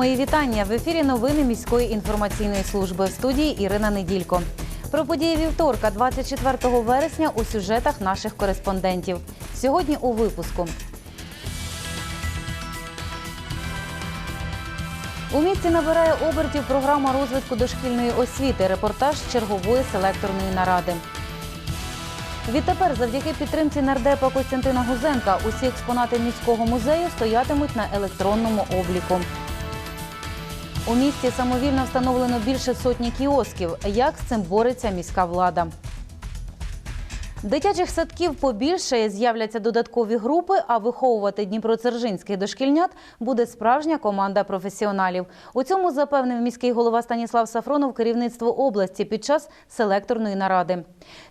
Мої вітання в ефірі новини міської інформаційної служби в студії Ірина Неділько. Про події вівторка, 24 вересня, у сюжетах наших кореспондентів. Сьогодні у випуску. У місті набирає обертів програма розвитку дошкільної освіти. Репортаж чергової селекторної наради. Відтепер, завдяки підтримці нардепа Костянтина Гузенка, усі експонати міського музею стоятимуть на електронному обліку. У місті самовільно встановлено більше сотні кіосків. Як з цим бореться міська влада? Дитячих садків побільшає, з'являться додаткові групи, а виховувати дніпродзержинських дошкільнят буде справжня команда професіоналів. У цьому запевнив міський голова Станіслав Сафронов керівництво області під час селекторної наради.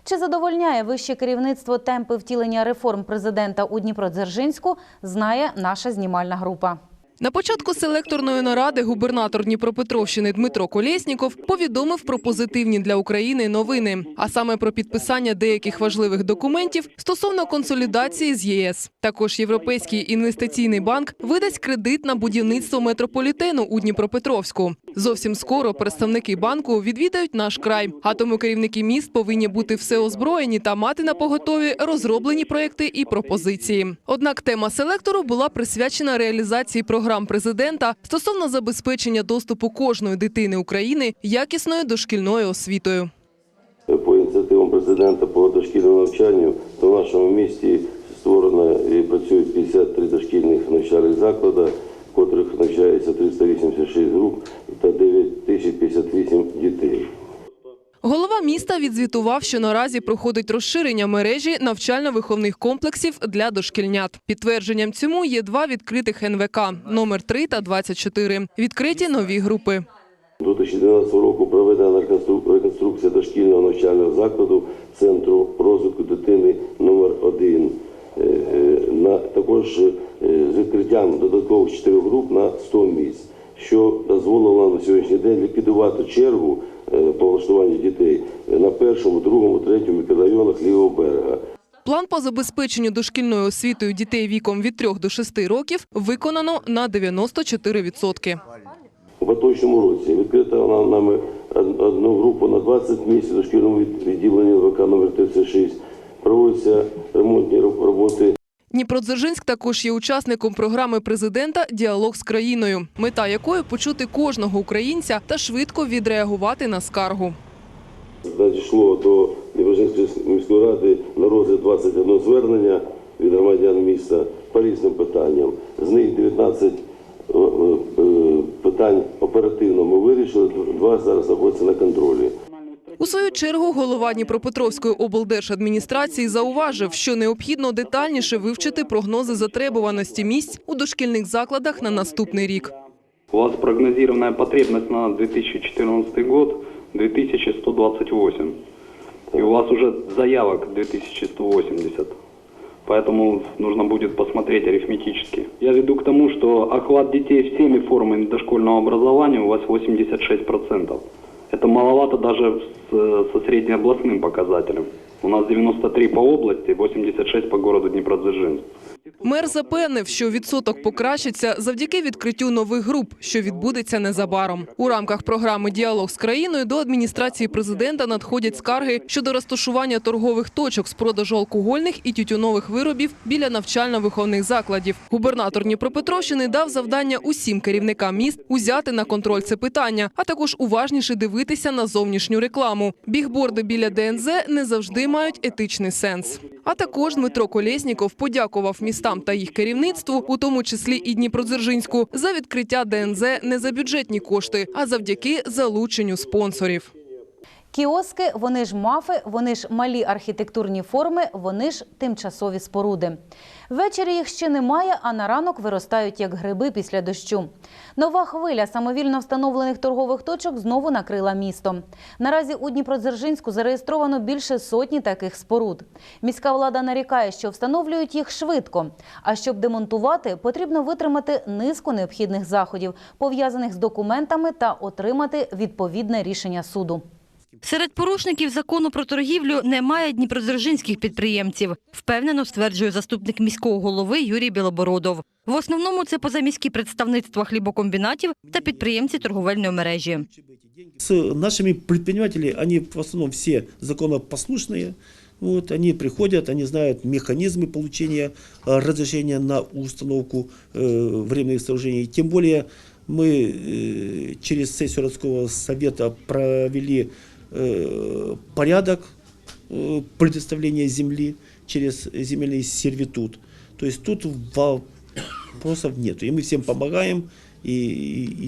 Чи задовольняє вище керівництво темпи втілення реформ президента у Дніпродзержинську, знає наша знімальна група. На початку селекторної наради губернатор Дніпропетровщини Дмитро Колєсніков повідомив про позитивні для України новини, а саме про підписання деяких важливих документів стосовно консолідації з ЄС. Також Європейський інвестиційний банк видасть кредит на будівництво метрополітену у Дніпропетровську. Зовсім скоро представники банку відвідають наш край. А тому керівники міст повинні бути всеозброєні та мати на поготові розроблені проекти і пропозиції. Однак тема селектору була присвячена реалізації програм президента стосовно забезпечення доступу кожної дитини України якісною дошкільною освітою. По ініціативам президента по дошкільному навчанню в нашому місті створено і працюють 53 дошкільних навчальних заклади, в котрих навчається 386 груп та 9058 дітей. Голова міста відзвітував, що наразі проходить розширення мережі навчально-виховних комплексів для дошкільнят. Підтвердженням цьому є два відкритих НВК – номер 3 та 24. Відкриті нові групи. До 2012 року проведена реконструкція дошкільного навчального закладу Центру розвитку дитини номер 1 Е, е, також е, з відкриттям додаткових 4 груп на 100 місць, що дозволило на сьогоднішній день ліквідувати чергу по влаштуванню дітей на першому, другому, третьому мікрорайонах лівого берега. План по забезпеченню дошкільною освітою дітей віком від 3 до 6 років виконано на 94%. У поточному році відкрита вона нами од- одну групу на 20 місць у дошкільному від- відділенні ВК номер 36. Проводяться ремонтні роботи Дніпродзержинськ також є учасником програми президента Діалог з країною, мета якої почути кожного українця та швидко відреагувати на скаргу. надійшло до Дніпродзержинської міської ради на розгляд 21 звернення від громадян міста по різним питанням. З них 19 е, е, питань оперативно ми вирішили, два зараз знаходяться на контролі. У свою чергу голова Дніпропетровської облдержадміністрації зауважив, що необхідно детальніше вивчити прогнози затребуваності місць у дошкільних закладах на наступний рік. У вас прогнозированная потребность на 2014 год 2128. И у вас уже заявок 2180. Поэтому нужно будет посмотреть арифметически. Я веду к тому, что охват детей всеми формами дошкольного образования у вас 86%. Это маловато даже с- со среднеобластным показателем. У нас 93 по области, 86 по городу Днепродзержинск. Мер запевнив, що відсоток покращиться завдяки відкриттю нових груп, що відбудеться незабаром. У рамках програми Діалог з країною до адміністрації президента надходять скарги щодо розташування торгових точок з продажу алкогольних і тютюнових виробів біля навчально-виховних закладів. Губернатор Дніпропетровщини дав завдання усім керівникам міст узяти на контроль це питання, а також уважніше дивитися на зовнішню рекламу. Бігборди біля ДНЗ не завжди мають етичний сенс. А також Дмитро Колєсніков подякував містам та їх керівництву, у тому числі і Дніпродзержинську, за відкриття ДНЗ не за бюджетні кошти, а завдяки залученню спонсорів. Кіоски, вони ж мафи, вони ж малі архітектурні форми, вони ж тимчасові споруди. Ввечері їх ще немає, а на ранок виростають як гриби після дощу. Нова хвиля самовільно встановлених торгових точок знову накрила місто. Наразі у Дніпродзержинську зареєстровано більше сотні таких споруд. Міська влада нарікає, що встановлюють їх швидко. А щоб демонтувати, потрібно витримати низку необхідних заходів, пов'язаних з документами та отримати відповідне рішення суду. Серед порушників закону про торгівлю немає дніпродзержинських підприємців, впевнено стверджує заступник міського голови Юрій Білобородов. В основному це позаміські представництва хлібокомбінатів та підприємці торговельної мережі. С нашими предпринимателями, они в основном все законопослушные. Вот, они приходят, они знают механизмы получения э, разрешения на установку э, временных сооружений. Тем более мы э, через сессию городского совета провели э, порядок э, предоставления земли через земельный сервитут. То есть тут вопросов нет. И мы всем помогаем и, и-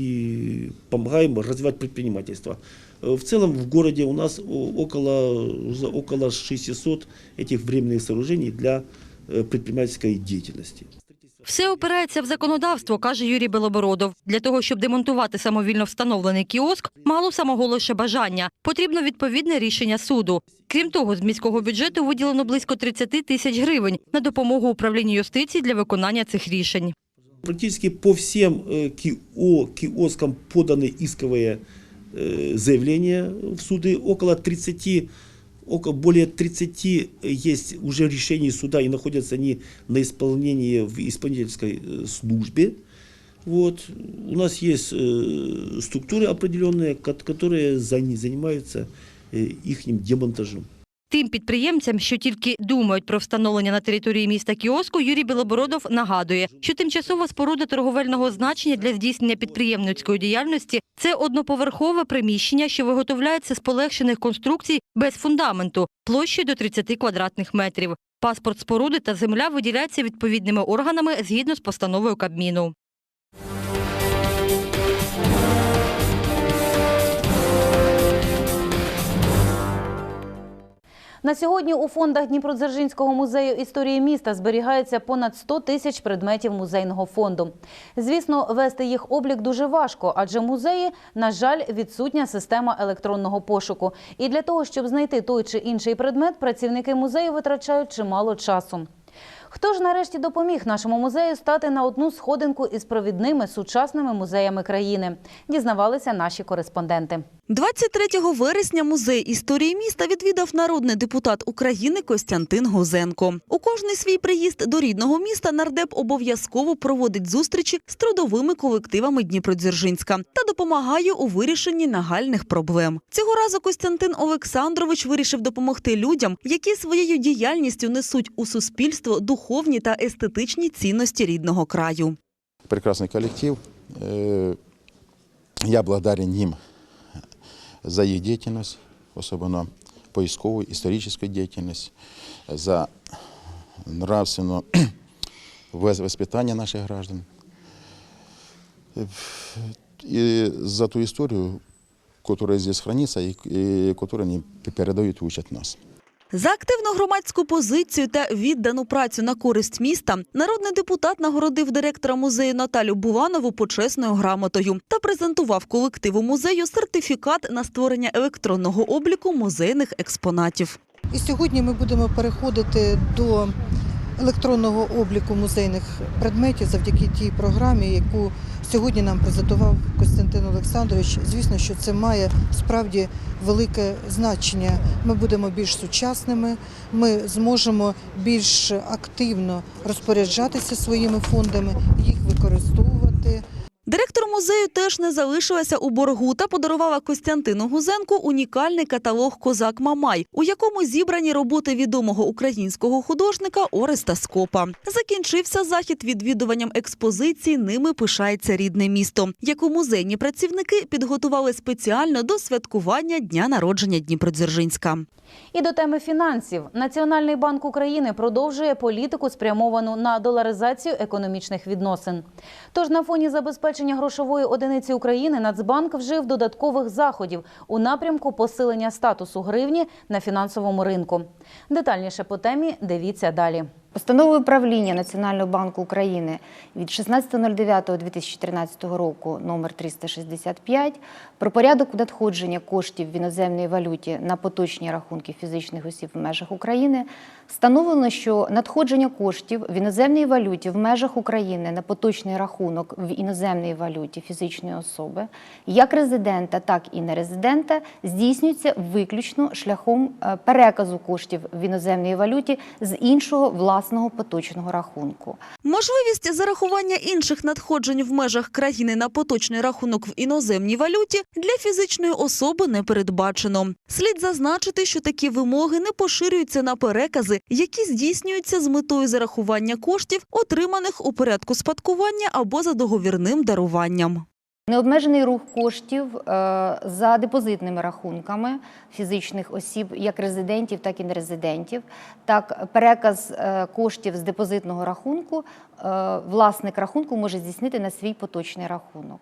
и помогаем развивать предпринимательство. Э, В целом в городе у нас о- около, уже около 600 этих временных сооружений для э, предпринимательской деятельности. Все опирається в законодавство, каже Юрій Белобородов. Для того, щоб демонтувати самовільно встановлений кіоск, мало самого лише бажання. Потрібно відповідне рішення суду. Крім того, з міського бюджету виділено близько 30 тисяч гривень на допомогу управлінню юстиції для виконання цих рішень. Практически по всем э, КИО, киоскам поданы исковые э, заявления в суды. Около 30, около, более 30 есть уже решений суда и находятся они на исполнении в исполнительской э, службе. Вот. У нас есть э, структуры определенные, ко- которые зани- занимаются их демонтажом. Тим підприємцям, що тільки думають про встановлення на території міста кіоску, Юрій Білобородов нагадує, що тимчасова споруда торговельного значення для здійснення підприємницької діяльності це одноповерхове приміщення, що виготовляється з полегшених конструкцій без фундаменту, площею до 30 квадратних метрів. Паспорт споруди та земля виділяються відповідними органами згідно з постановою Кабміну. На сьогодні у фондах Дніпродзержинського музею історії міста зберігається понад 100 тисяч предметів музейного фонду. Звісно, вести їх облік дуже важко, адже музеї, на жаль, відсутня система електронного пошуку. І для того, щоб знайти той чи інший предмет, працівники музею витрачають чимало часу. Хто ж нарешті допоміг нашому музею стати на одну сходинку із провідними сучасними музеями країни? Дізнавалися наші кореспонденти. 23 вересня музей історії міста відвідав народний депутат України Костянтин Гузенко. У кожний свій приїзд до рідного міста нардеп обов'язково проводить зустрічі з трудовими колективами Дніпродзержинська та допомагає у вирішенні нагальних проблем. Цього разу Костянтин Олександрович вирішив допомогти людям, які своєю діяльністю несуть у суспільство духовні та естетичні цінності рідного краю. прекрасный коллектив. Э, Я благодарен им за их деятельность, особенно поисковую, историческую деятельность, за нравственное вос- воспитание наших граждан и за ту историю, которая здесь хранится и, и которую они передают и нас. За активну громадську позицію та віддану працю на користь міста народний депутат нагородив директора музею Наталю Буланову почесною грамотою та презентував колективу музею сертифікат на створення електронного обліку музейних експонатів. І сьогодні ми будемо переходити до електронного обліку музейних предметів завдяки тій програмі, яку сьогодні нам презентував Костянтин Олександрович. Звісно, що це має справді велике значення. Ми будемо більш сучасними, ми зможемо більш активно розпоряджатися своїми фондами, їх використовувати. Музею теж не залишилася у боргу та подарувала Костянтину Гузенку унікальний каталог Козак Мамай, у якому зібрані роботи відомого українського художника Ореста Скопа. Закінчився захід відвідуванням експозиції. Ними пишається рідне місто, яку музейні працівники підготували спеціально до святкування дня народження Дніпродзержинська. І до теми фінансів. Національний банк України продовжує політику, спрямовану на доларизацію економічних відносин. Тож на фоні забезпечення грошової одиниці України Нацбанк вжив додаткових заходів у напрямку посилення статусу гривні на фінансовому ринку. Детальніше по темі дивіться далі. Постановою правління Національного банку України від 16.09.2013 року номер 365 про порядок надходження коштів в іноземній валюті на поточні рахунки фізичних осіб в межах України встановлено, що надходження коштів в іноземній валюті в межах України на поточний рахунок в іноземній валюті фізичної особи як резидента, так і нерезидента здійснюється виключно шляхом е, переказу коштів в іноземній валюті з іншого власного поточного рахунку. Можливість зарахування інших надходжень в межах країни на поточний рахунок в іноземній валюті для фізичної особи не передбачено. Слід зазначити, що такі вимоги не поширюються на перекази, які здійснюються з метою зарахування коштів, отриманих у порядку спадкування або за договірним даруванням. Необмежений рух коштів е, за депозитними рахунками фізичних осіб, як резидентів, так і нерезидентів. Так, переказ е, коштів з депозитного рахунку е, власник рахунку може здійснити на свій поточний рахунок.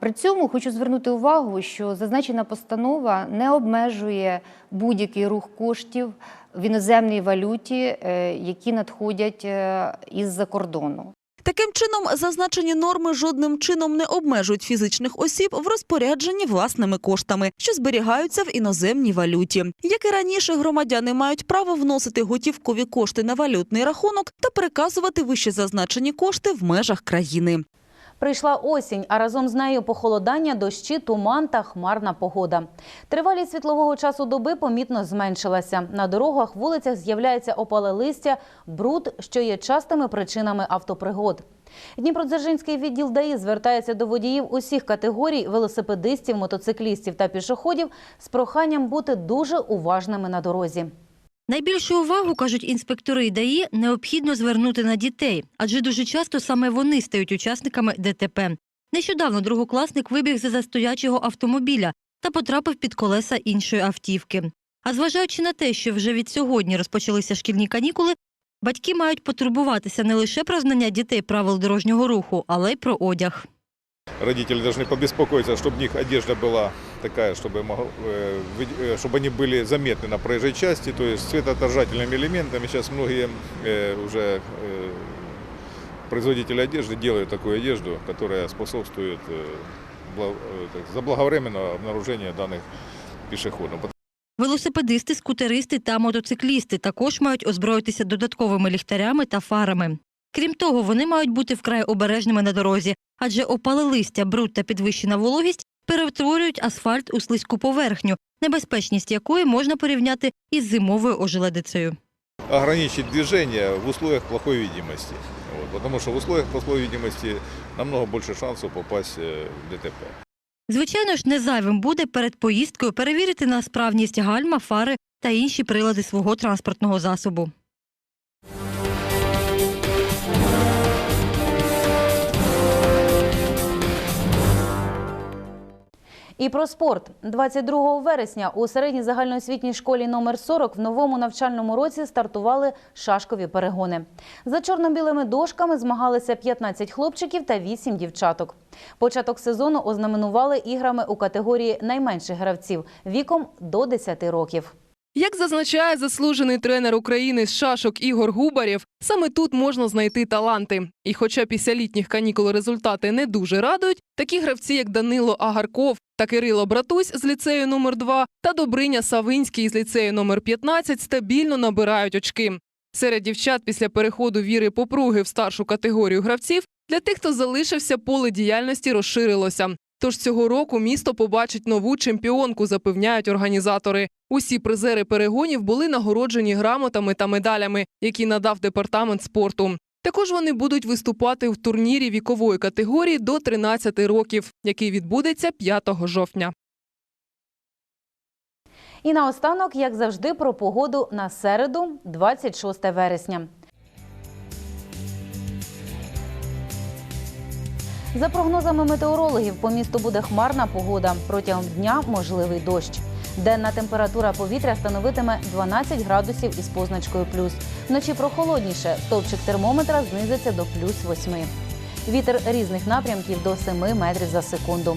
При цьому хочу звернути увагу, що зазначена постанова не обмежує будь-який рух коштів в іноземній валюті, які надходять із-за кордону. Таким чином, зазначені норми жодним чином не обмежують фізичних осіб в розпорядженні власними коштами, що зберігаються в іноземній валюті. Як і раніше, громадяни мають право вносити готівкові кошти на валютний рахунок та переказувати вище зазначені кошти в межах країни. Прийшла осінь, а разом з нею похолодання, дощі, туман та хмарна погода. Тривалість світлового часу доби помітно зменшилася. На дорогах, вулицях з'являється опале листя, бруд, що є частими причинами автопригод. Дніпродзержинський відділ ДАІ звертається до водіїв усіх категорій велосипедистів, мотоциклістів та пішоходів з проханням бути дуже уважними на дорозі. Найбільшу увагу, кажуть інспектори ДАІ, необхідно звернути на дітей, адже дуже часто саме вони стають учасниками ДТП. Нещодавно другокласник вибіг за застоячого автомобіля та потрапив під колеса іншої автівки. А зважаючи на те, що вже від сьогодні розпочалися шкільні канікули, батьки мають потурбуватися не лише про знання дітей правил дорожнього руху, але й про одяг. Родители должны побеспокоиться, чтобы у них одежда была такая, чтобы, мог- э, вы- э, чтобы они были заметны на проезжей части, то есть светоотражательными элементами. Сейчас многие э, уже э, производители одежды делают такую одежду, которая способствует э, бла- э, так, заблаговременного обнаружения данных пешеходов. Велосипедисти, скутеристи та мотоциклісти також мають озброїтися додатковими ліхтарями та фарами. Крім того, вони мають бути вкрай обережними на дорозі, адже опале листя, бруд та підвищена вологість перетворюють асфальт у слизьку поверхню, небезпечність якої можна порівняти із зимовою ожеледицею. Ограничить движение в условиях плохой видимости. Вот, потому что в условиях плохой видимости намного больше шансов попасть э, в ДТП. Звичайно ж, не зайвим буде перед поїздкою перевірити на справність гальма, фари та інші прилади свого транспортного засобу. І про спорт 22 вересня у середній загальноосвітній школі номер 40 в новому навчальному році стартували шашкові перегони. За чорно-білими дошками змагалися 15 хлопчиків та 8 дівчаток. Початок сезону ознаменували іграми у категорії найменших гравців віком до 10 років. Як зазначає заслужений тренер України з шашок Ігор Губарєв, саме тут можна знайти таланти. І хоча після літніх канікул результати не дуже радують, такі гравці, як Данило Агарков та Кирило Братусь з ліцею номер 2 та Добриня Савинський з ліцею номер 15 стабільно набирають очки. Серед дівчат після переходу Віри Попруги в старшу категорію гравців для тих, хто залишився, поле діяльності розширилося. Тож цього року місто побачить нову чемпіонку, запевняють організатори. Усі призери перегонів були нагороджені грамотами та медалями, які надав департамент спорту. Також вони будуть виступати в турнірі вікової категорії до 13 років, який відбудеться 5 жовтня. І наостанок, як завжди, про погоду на середу, 26 вересня. За прогнозами метеорологів, по місту буде хмарна погода. Протягом дня можливий дощ. Денна температура повітря становитиме 12 градусів із позначкою плюс. Вночі прохолодніше. Стовпчик термометра знизиться до плюс 8. Вітер різних напрямків до 7 метрів за секунду.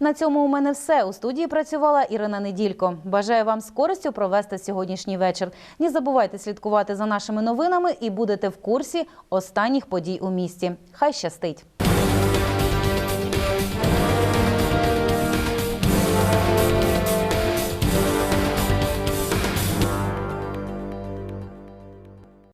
На цьому у мене все. У студії працювала Ірина Неділько. Бажаю вам з користю провести сьогоднішній вечір. Не забувайте слідкувати за нашими новинами і будете в курсі останніх подій у місті. Хай щастить!